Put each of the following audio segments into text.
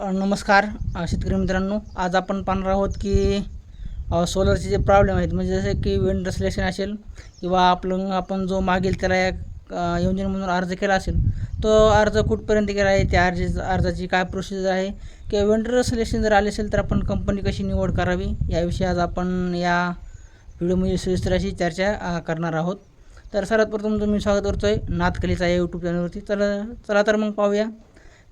नमस्कार शेतकरी मित्रांनो. आज आपण पाहणार आहोत की सोलरचे जे प्रॉब्लेम आहेत म्हणजे जसे की विंड सिलेक्शन असेल किंवा आपलं आपण जो मागील त्याला एक योजने म्हणून अर्ज केला असेल तो अर्ज कुठपर्यंत केला आहे? त्या अर्ज अर्जाची काय प्रोसिजर आहे? किंवा वेंडर सिलेक्शन जर आले असेल तर आपण कंपनी कशी निवड करावी? याविषयी आज आपण या व्हिडिओमध्ये सविस्तर अशी चर्चा करणार आहोत. तर सर्वात प्रथम तुम्ही स्वागत करतो आहे नाथकलीचा या यूट्यूब चॅनलवरती चला चला तर मग पाहूया.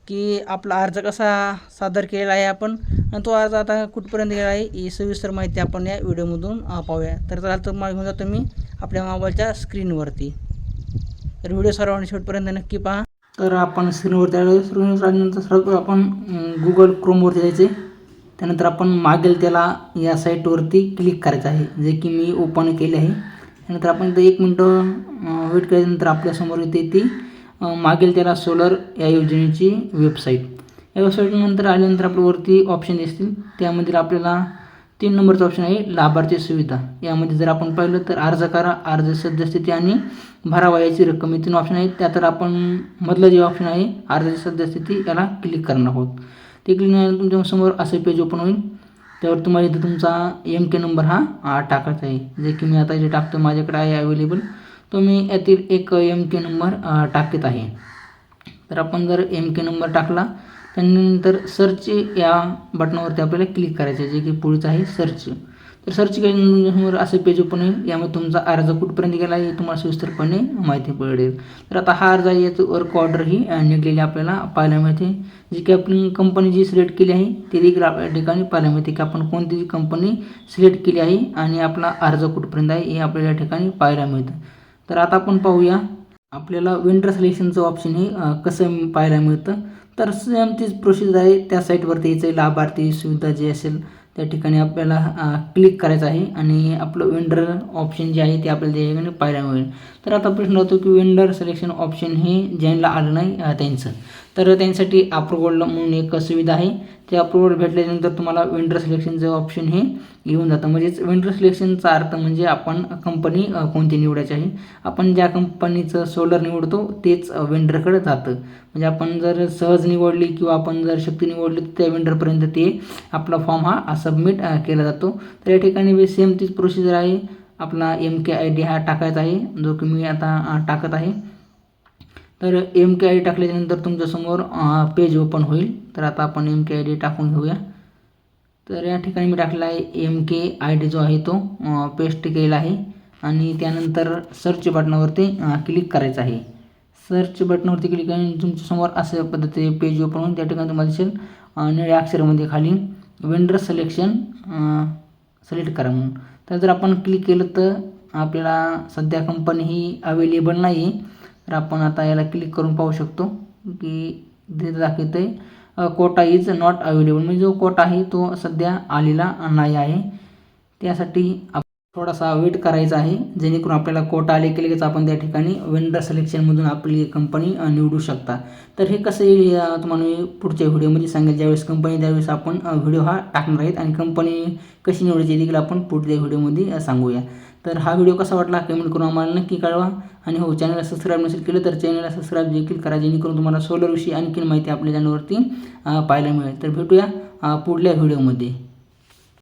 की आपला अर्ज कसा सादर केलेला आहे आपण आणि तो अर्ज आता कुठपर्यंत गेला आहे ही सविस्तर माहिती आपण या व्हिडिओमधून पाहूया. तर चला तर मग घेऊन जातो मी आपल्या मोबाईलच्या स्क्रीनवरती. तर व्हिडिओ सर्वांनी शेवटपर्यंत नक्की पहा. तर आपण स्क्रीनवरती आलो स्क्रीनवर आल्यानंतर सर्व आपण गुगल क्रोमवरती जायचे. त्यानंतर आपण मागेल त्याला या साईटवरती क्लिक करायचं आहे जे की मी ओपन केले आहे. त्यानंतर आपण इथं एक मिनटं वेट केल्यानंतर आपल्यासमोर येते ती मागील त्याला सोलर या योजनेची वेबसाईट या वेबसाईटनंतर आल्यानंतर आपल्यावरती ऑप्शन दिसतील. त्यामधील आपल्याला तीन नंबरचं ऑप्शन आहे लाभार्थी सुविधा. यामध्ये जर आपण पाहिलं तर अर्ज करा अर्ज सद्यस्थिती आणि भरावा याची रक्कम हे तीन ऑप्शन आहेत. त्या तर आपण मधलं जे ऑप्शन आहे अर्जाची सद्यस्थिती याला क्लिक करणार आहोत. ते क्लिक तुमच्यासमोर असं पेज ओपन होईल. त्यावर तुम्हाला इथं तुमचा एम के नंबर हा टाकायचा आहे. जे की मी आता जे टाकतो माझ्याकडे आहे अवेलेबल तो मी यातील एक एम के नंबर टाकत आहे. तर आपण जर एम के नंबर टाकला त्यानंतर सर्च या बटनावरती आपल्याला क्लिक करायचं आहे जे की पुढचं आहे सर्च तर सर्च केल्यानंतर असं पेज ओपन होईल. यामध्ये तुमचा अर्ज कुठपर्यंत गेला आहे हे तुम्हाला सविस्तरपणे माहिती पडेल. तर आता हा अर्ज आहे याचं वर्क ऑर्डर ही निघलेली आपल्याला पाहायला मिळते जी की आपण कंपनी जी सिलेक्ट केली आहे ती देखील आपल्या ठिकाणी पाहायला मिळते की आपण कोणती कंपनी सिलेक्ट केली आहे आणि आपला अर्ज कुठपर्यंत आहे हे आपल्याला या ठिकाणी पाहायला मिळतं. तर आता आपण पाहूया. आपल्याला विंटर सिलेक्शनचं ऑप्शन हे कसं पाहायला मिळतं. तर सेम तीच प्रोसेस आहे. त्या साईटवरती यायचं लाभार्थी सुविधा जी असेल त्या ठिकाणी आपल्याला क्लिक करायचं आहे आणि आपलं वेंडर ऑप्शन जे आहे ते आपल्याला त्या ठिकाणी पाहायला मिळेल. तर आता प्रश्न होतो की वेंडर सिलेक्शन ऑप्शन हे ज्यांना आलं नाही त्यांचं. तर त्यांसाठी अप्रुव्हल म्हणून एक सुविधा आहे. ते अप्रुव्हल भेटल्यानंतर तुम्हाला वेंडर सिलेक्शनचं ऑप्शन हे येऊन जातं. म्हणजेच वेंडर सिलेक्शनचा अर्थ म्हणजे आपण कंपनी कोणती निवडायची आहे? आपण ज्या कंपनीचं सोलर निवडतो तेच वेंडरकडे जातं. म्हणजे आपण जर सहज निवडली किंवा आपण जर शक्ती निवडली तर त्या वेंडरपर्यंत ते आपला फॉर्म हा सबमिट केला जातो. तर या ठिकाणी सेम तीच प्रोसिजर आहे. आपला एम के आय डी हा टाकायचा आहे. जो की मी आता टाकत आहे. तर एम के आय डी टाकल्याच्यानंतर तुमच्यासमोर पेज ओपन होईल. तर आता आपण एम के आय डी टाकून घेऊया. तर या ठिकाणी मी टाकलेला आहे एम के आय डी जो आहे तो पेस्ट केलेला आहे. आणि त्यानंतर सर्च बटनावरती क्लिक करायचं आहे. सर्च बटनावरती क्लिक आणि तुमच्यासमोर अशा पद्धतीने पेज ओपन होऊन त्या ठिकाणी तुम्हाला दिसेल निळ्या अक्षरामध्ये खाली वेंडर सिलेक्शन सिलेक्ट करा म्हणून. तर जर आपण क्लिक केलं तर आपल्याला सध्या कंपनी ही अवेलेबल नाही आहे तर आपण आता याला क्लिक करून पाहू शकतो की तिथे दाखवतं आहे कोटा इज नॉट अवेलेबल म्हणजे जो कोटा आहे तो सध्या आलेला नाही आहे. त्यासाठी आप थोडासा वेट करायचा आहे. जेणेकरून आपल्याला कोटा आले की लगेच आपण त्या ठिकाणी वेंडर सिलेक्शनमधून आपली कंपनी निवडू शकता. तर हे कसं येईल तुम्हाला मी पुढच्या व्हिडिओमध्ये सांगेल. ज्यावेळेस कंपनी त्यावेळेस आपण व्हिडिओ हा टाकणार आहेत आणि कंपनी कशी निवडायची देखील आपण पुढच्या व्हिडिओमध्ये सांगूया. तर हा व्हिडिओ कसा वाटला कमेंट करून आम्हाला नक्की कळवा. आणि हो चॅनलला सबस्क्राईब नसेल केलं तर चॅनलला सबस्क्राईब देखील करा. जेणेकरून तुम्हाला सोलरविषयी आणखीन माहिती आपल्या चॅनलवरती पाहायला मिळेल. तर भेटूया पुढल्या व्हिडिओमध्ये